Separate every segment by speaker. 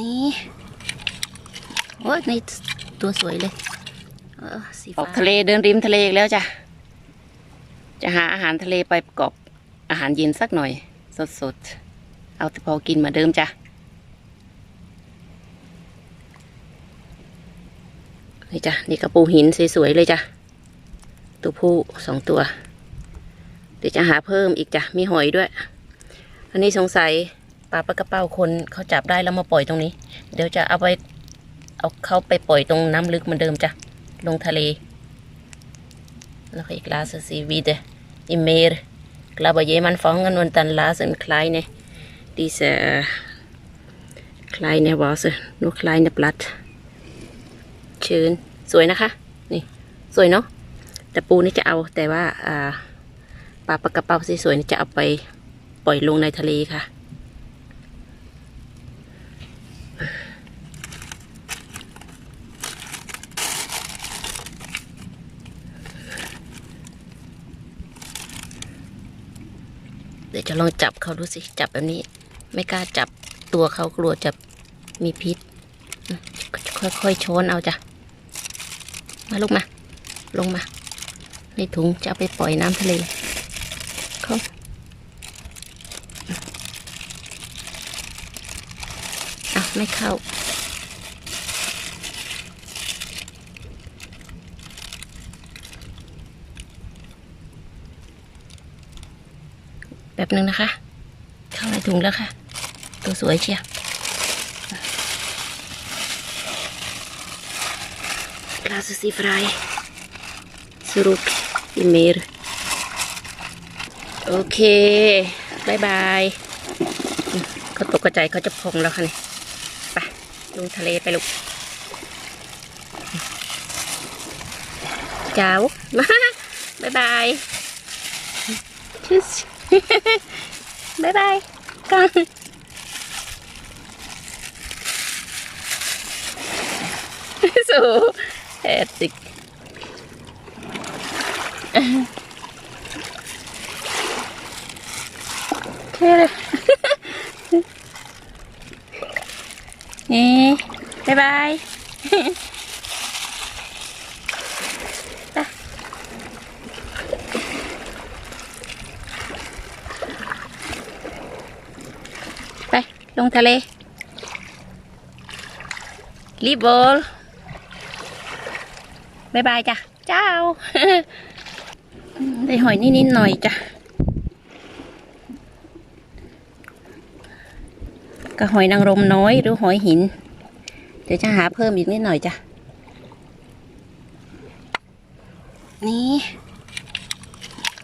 Speaker 1: นี่โอ้ยนี่ตัวสวยเลยเออสี
Speaker 2: อ
Speaker 1: ฟ้า
Speaker 2: อกทะเลเดินริมทะเลอีกแล้วจ้ะ จะหาอาหารทะเลไปประกอบอาหารเย็นสักหน่อย สดๆ เอาแต่พอกินเหมาเดิมจ้ะนี่จ้ะนี่กระปูหินสวยๆเลยจ้ะ ตัวผู้สองตัว เดี๋ยวจะหาเพิ่มอีกจ้ะ มีหอยด้วย อันนี้สงสัย ปลาปลากระเป้าคนเขาจับได้แล้วมาปล่อยตรงนี้ เดี๋ยวจะเอาไปเอาเขาไปปล่อยตรงน้ำลึกเหมือนเดิมจ้ะ ลงทะเล Nog ik laat ze zien wie de in meer. Ik laat bij iemand vangen, want dan laat ze een kleine, deze uh, kleine was nur kleine Blatt. ชื้นสวยนะคะ นี่ สวยเนาะแต่ปูนี่จะเอาแต่ว่าอ่าปลาปลากระเป๋าสวยๆนี่จะเอาไปปล่อยลงในทะเลค่ะ ดี๋ยวจะลองจับเขาดูสิจับแบบนี้ ไม่กล้าจับตัวเขากลัวจะมีพิษ ค่อยๆช้อนเอาจ้ะ มาลูกมา ลงมา ในถุงจะเอาไปปล่อยน้ำทะเลเขาอะไม่เข้า แบบนึงนะคะ เข้าในถุงแล้วค่ะ ตัวสวยเชียวลาสซีฟรายสรุปอิเมรโอเคบายบายเขาตกกระจายเขาจะพองแล้วค่ะนี่ไปลงทะเลไปลูกเจ้ามาบายบาย บ๊ายบายกังสูเอติกเคเลยนี่บ๊ายบาย ลงทะเลรีบบอลบายบายจ้ะ เจ้า ได้หอยนิดๆหน่อยจ้ะก็หอยนางรมน้อยหรือหอยหิน เดี๋ยวจะหาเพิ่มอีกนิดหน่อยจ้ะ นี่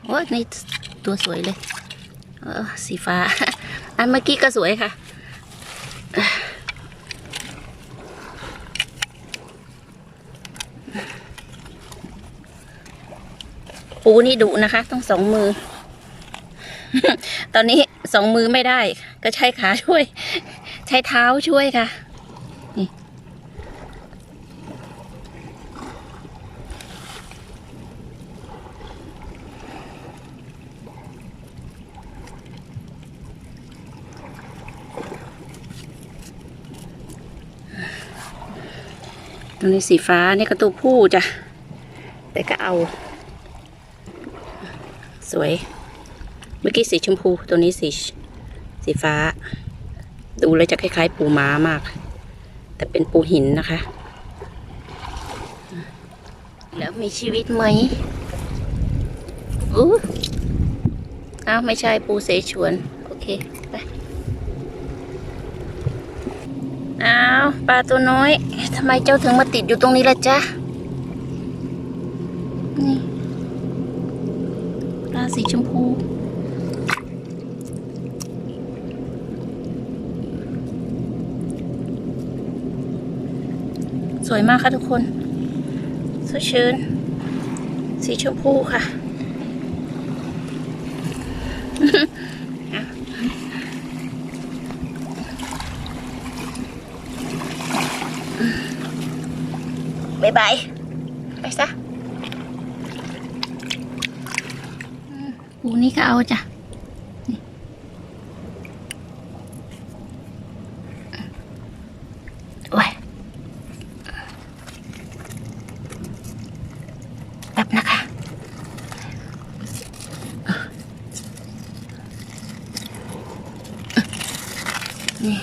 Speaker 2: โอ้ยนี่ตัวสวยเลย เออสีฟ้า อันเมื่อกี้ก็สวยค่ะ ปูนี่ดุนะคะ ต้องสองมือ ตอนนี้สองมือไม่ได้ ก็ใช้ขาช่วย ใช้เท้าช่วยค่ะนี่ตรงนี้สีฟ้านี่ก็ตัวผู้จ้ะ แต่ก็เอา สวย เมื่อกี้สีชมพูตัวนี้สีสีฟ้า ดูแล้วจะคล้ายๆปูม้ามาก แต่เป็นปูหินนะคะ แล้วมีชีวิตไหมอู้อ้าวไม่ใช่ปูเสฉวน โอเค ไป อ้าวปลาตัวน้อยทำไมเจ้าถึงมาติดอยู่ตรงนี้ล่ะจ๊ะ นี่ สีชมพู สวยมากค่ะทุกคนสดชื่น สีชมพูค่ะบ๊ายบาย ไปซะ ปูนี้ก็เอาจ้ะแบบนะคะนี่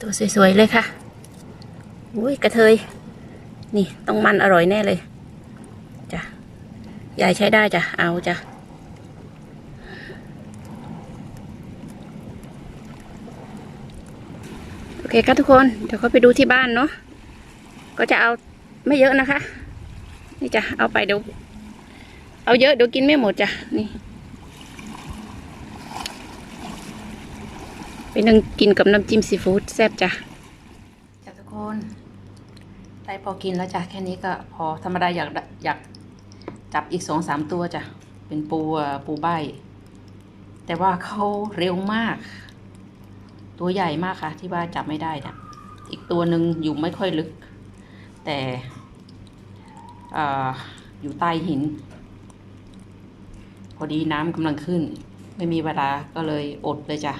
Speaker 2: ตัวสวย ๆ เลยค่ะ อุ้ยกระเทย นี่ ต้องมันอร่อยแน่เลย ยายใช้ได้จ้ะ เอาจ้ะ โอเคครับทุกคน เดี๋ยวเขาไปดูที่บ้านเนาะ ก็จะเอาไม่เยอะนะคะ นี่จ้ะ เอาไปเดี๋ยว เอาเยอะเดี๋ยวกินไม่หมดจ้ะ นี่ ไปนึ่งกินกับน้ำจิ้มซีฟู้ดแซ่บจ้ะ จ้ะทุกคน ได้พอกินแล้วจ้ะ แค่นี้ก็พอธรรมดาอยากอยาก จับอีกสองสามตัวจ้ะ เป็นปูปูใบ แต่ว่าเขาเร็วมาก ตัวใหญ่มากค่ะ ที่ว่าจับไม่ได้นะอีกตัวหนึ่งอยู่ไม่ค่อยลึก แต่เอออยู่ใต้หิน พอดีน้ำกำลังขึ้น ไม่มีเวลาก็เลยอดเลยจ้ะ